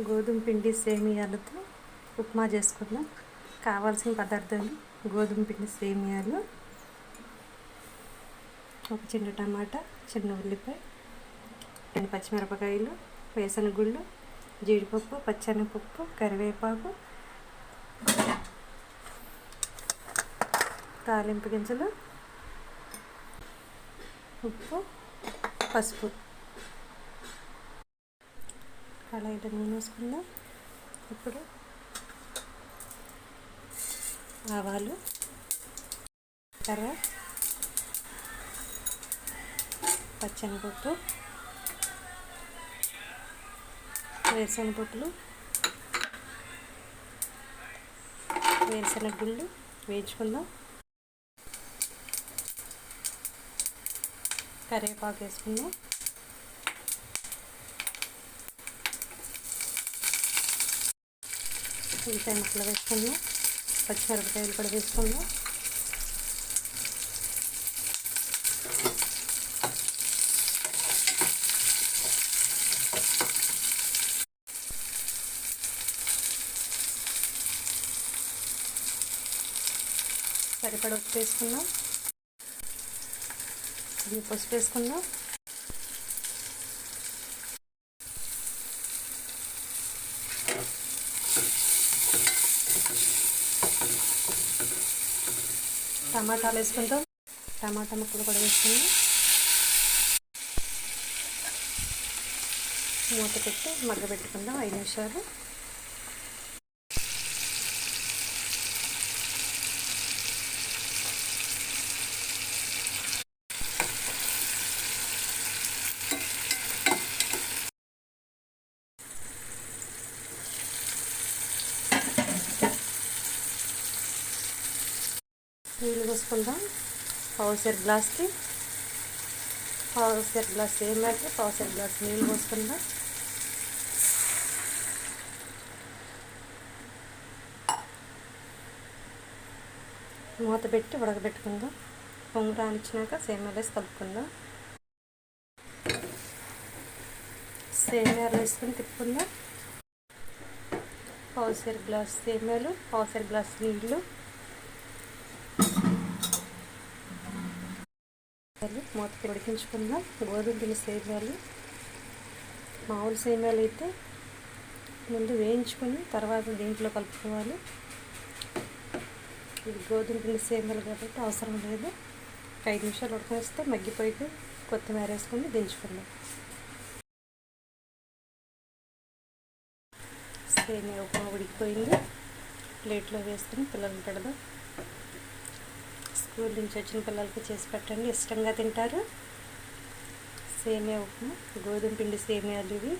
గోధుమ పిండి సేమియాలతో ఉప్మా చేసుకుందాం. కావాల్సిన పదార్థాలు గోధుమ పిండి సేమియాలు ఒక చిన్న టమాటా చిన్న ఉల్లిపాయ రెండు పచ్చిమిరపకాయలు వేసనగుళ్ళు జీడిపప్పు పచ్చనిపప్పు కరివేపాకు తాలింపు గింజలు ఉప్పు పసుపు. కళాయిలో నూనె వేసుకుందాం. ఇప్పుడు ఆవాలు కర్ర పచ్చనిపప్పు వేరుశనగపప్పులు వేరుశనగ గుళ్ళు వేయించుకుందాం. కరివేపాకు వేసుకుందాం. ఉల్లిపాయ ముక్కలు వేసుకుందాం పచ్చిమిరపకాయలు కూడా వేసుకుందాం సరిపడ ఉప్పు వేసుకుందాం పసుపు వేసుకుందాం టమాటాలు వేసుకుంటాం. టమాటా ముక్కలు కూడా వేసుకుందాం. మూత పెట్టి మగ్గ పెట్టుకుందాం. ఐదు నిమిషాలు. నీళ్ళు పోసుకుందాం. పౌసర్ గ్లాస్కి పౌసర్ గ్లాస్ ఏమైతే పౌసర్ గ్లాస్ నీళ్ళు పోసుకుందాం. మూత పెట్టి ఉడకబెట్టుకుందాం. పొంగు రానిచ్చినాక సేమియాలు వేసి కలుపుకుందాం. సేమియాలు వేసుకొని తిప్పుకుందాం. పావుసేరు గ్లాస్ సేమియాలు పావుసేరు గ్లాస్ నీళ్ళు. మూత ఉడికించుకుందాం. గోధుమ పిండి సేమియాలు మామూలు సేమియాలు అయితే ముందు వేయించుకొని తర్వాత దీంట్లో కలుపుకోవాలి. ఇది గోధుమ పిండి సేమియాలు కాబట్టి అవసరం లేదు. ఐదు నిమిషాలు ఉడకనిస్తే మగ్గిపోయి కొత్తిమీర వేసుకొని దించుకుందాం. సేమియా ఉప్మా ఉడికిపోయింది. ప్లేట్లో వేసుకుని పిల్లలు పెడదాం. స్కూల్ నుంచి వచ్చిన పిల్లలకి చేసి పెట్టండి. ఇష్టంగా తింటారు. సేమియా ఉప్మా గోధుమ పిండి సేమియాలు ఇవి.